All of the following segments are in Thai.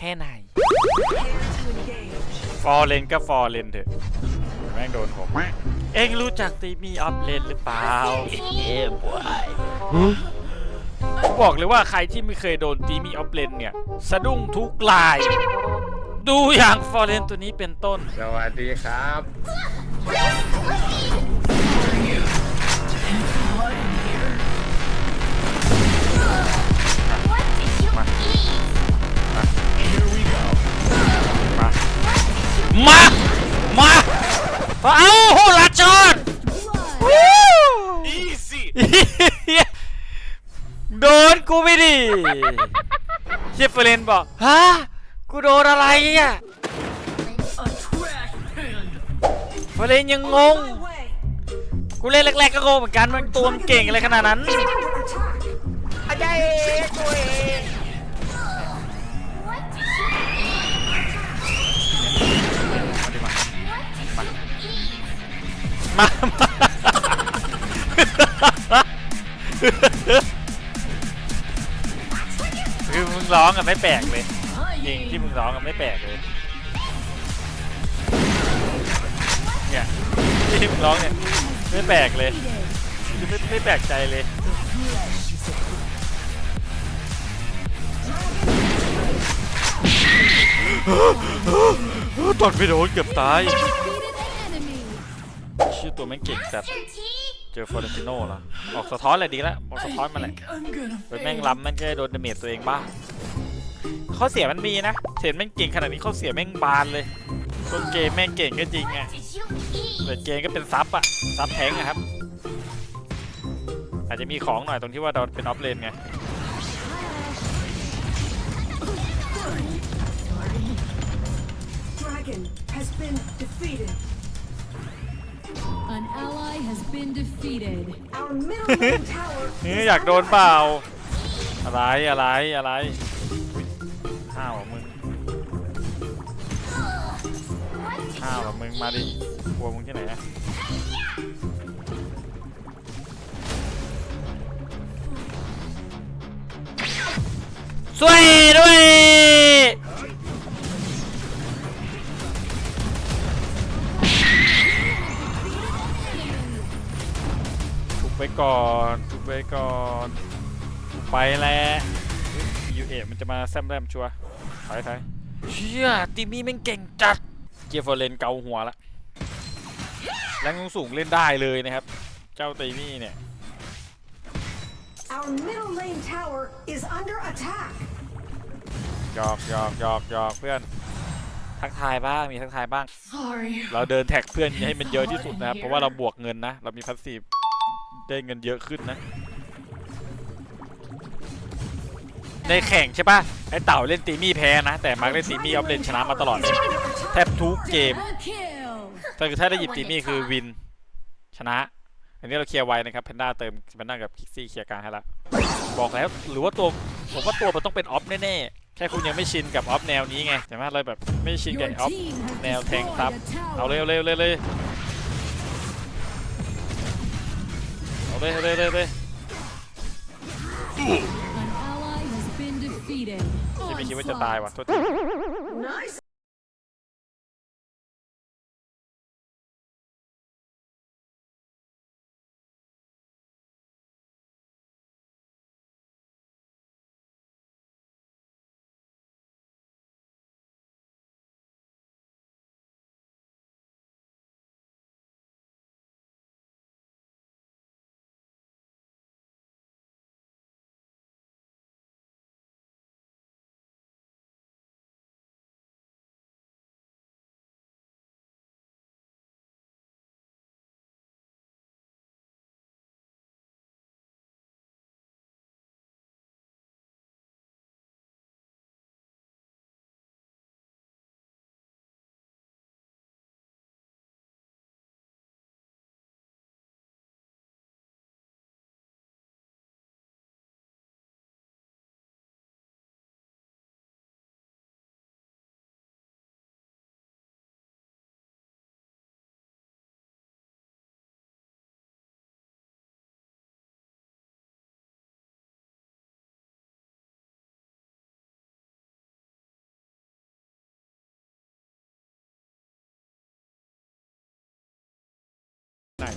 แค่ไหน ฟอร์เลนก็ฟอร์เลนเถอะ แม่งโดนผมเอ็งรู้จักตีมีออฟเลนหรือเปล่าเอ้บวยผมบอกเลยว่าใครที่ไม่เคยโดนตีมีออฟเลนเนี่ย สะดุ้งทุกลาย ดูอย่างฟอร์เรนตัวนี้เป็นต้น สวัสดีครับ เชฟเฟรนบอกฮะกูโดนอะไรอะเฟรนยังงง กูเล่นแรกๆก็งงเหมือนกันมันตัวมันเก่งอะไรขนาดนั้นมาคือมึง ร้องกันไม่แปลกเลยจริงที่มึงร้องกันไม่แปลกเลยเนี่ยที่มึงร้องเนี่ยไม่แปลกเลยคือไม่ไม่แปลกใจเลยตอนไปโดนเกือบตายชื่อตัวแม่งเก่งจัดเจอฟอร์เรนติโน่ละออกสะท้อนเลยดีแล้วออกสะท้อนมาเลยเป็นแม่งล้ำมันก็ได้โดนดาเมจตัวเองบ้าง ข้อเสียมันมีนะเห็นแม่งเก่งขนาดนี้ข้อเสียแม่งบานเลยต้นเกมแม่งเก่งก็จริงไงแต่เกมก็เป็นซับอะซับแทงค์อะครับ อาจจะมีของหน่อยตรงที่ว่าเราเป็นออฟเลนไง Dragon has been defeated. An ally has been defeated. Our middle lane tower นี่ is อยากโดน under เปล่า อะไรอะไรอะไร ห้าวเหรอมึงมาดิกลัวมึงที่ไหนอะช่วยด้วยทุบไปก่อนทุบไปก่อนไปแล้วยูเอมันจะมาแซมแรมชัวร์ถอยถอยเชี่ยตีมี่แม่งเก่งจัด เกียร์ฟอร์เรนเกาหัวละแรงสูงเล่นได้เลยนะครับ เจ้าตีมี่เนี่ย Our middle lane tower is under attack. หยอกหยอกหยอกหยอกเพื่อน ทักทายบ้างมีทักทายบ้าง Sorry. เราเดินแท็กเพื่อนให้มันเยอะที่สุดนะครับ เพราะว่าเราบวกเงินนะ เรามีพัสซีฟได้เงินเยอะขึ้นนะ ในแข่งใช่ปะไอเต่าเล่นตีมี่แพ้นะ แต่มาร์กเล่นตีมี่ออฟเลนชนะมาตลอดเลย แทบทุกเกม Double kill. ถ้าคือถ้าได้หยิบตีมี่คือวินชนะ อันนี้เราเคลียร์ไว้นะครับเพนด้าเติมเพนด้ากับคิกซี่เคลียร์กลางให้ละบอกแล้วหรือว่าตัวผมว่าตัวมันต้องเป็นออฟแน่ๆ แค่คุณยังไม่ชินกับออฟแนวนี้ไงใช่ไหมเราแบบไม่ชินกับ Your ออฟ team has แนวแทง destroyed ซับ a tower. เอาเร็วเร็วเร็วเลยเอาเลยเอาเลยเลยเลย An ally has been defeated. ที่ไม่คิดว่าจะ Onslaught. ตายว่ะโทษที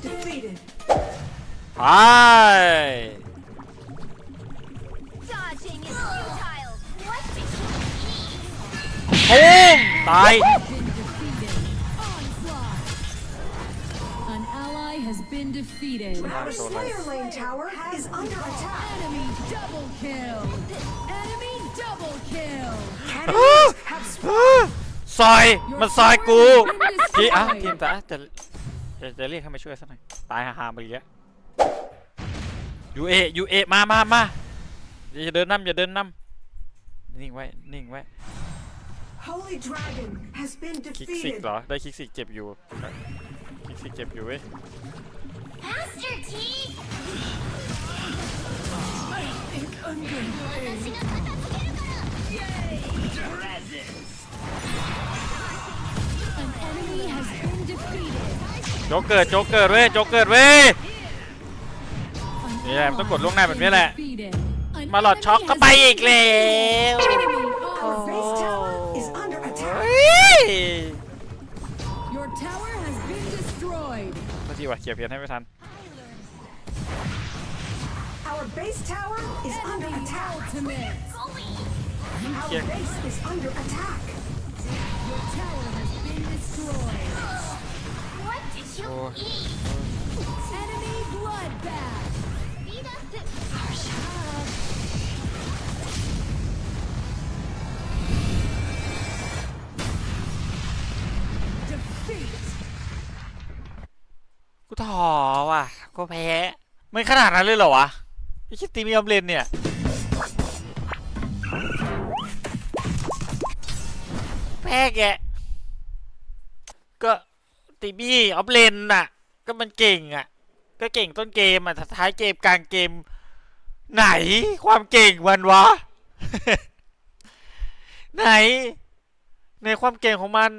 defeated. ไป Dodging is futile. What did you eat? ปุ้มตาย Been defeated. Onslaught. An ally has been defeated. Our Slayer Lane tower is under attack. Enemy double kill. Enemy double kill. Cannons have spawned. ซอยมันซอยกูพี่อ่ะ Destroyed. ทีมแต่จะ จะจะเรียกให้มาช่วยสักหน่อย ตายฮาๆไปอีกแล้วยูเอยูเอมามามาอย่าเดินนำอย่าเดินนำนิ่งไว้ นิ่งไว้ Holy Dragon has been คิกซิก defeated. เหรอ ได้คิกซิกเจ็บอยู่ คิกซิกเจ็บอยู่เว้ย Faster, T. An โจ๊กเกิดโจ๊กเกิดเว้ยโจ๊กเกิดเว้ยนี่แหละต้องกดล่วงหน้าแบบนี้แหละ มาหลอดช็อข้าไปอีกแล้วโอ้ยพอดีว่ะเขียบเพียนให้ไม่ทัน Our base tower กูถอว่ะกูแพ้ไม่ขนาดนั้นเลยเหรอวะไอ้คิตีมีออมเลนเนี่ยแพ้แกก็ ตีบี้ออฟเลนน่ะ ก็มันเก่งอะ ก็เก่งต้นเกมอะแต่ท้ายเกมกลางเกม ไหนความเก่งมันวะ ไหน ในความเก่งของมัน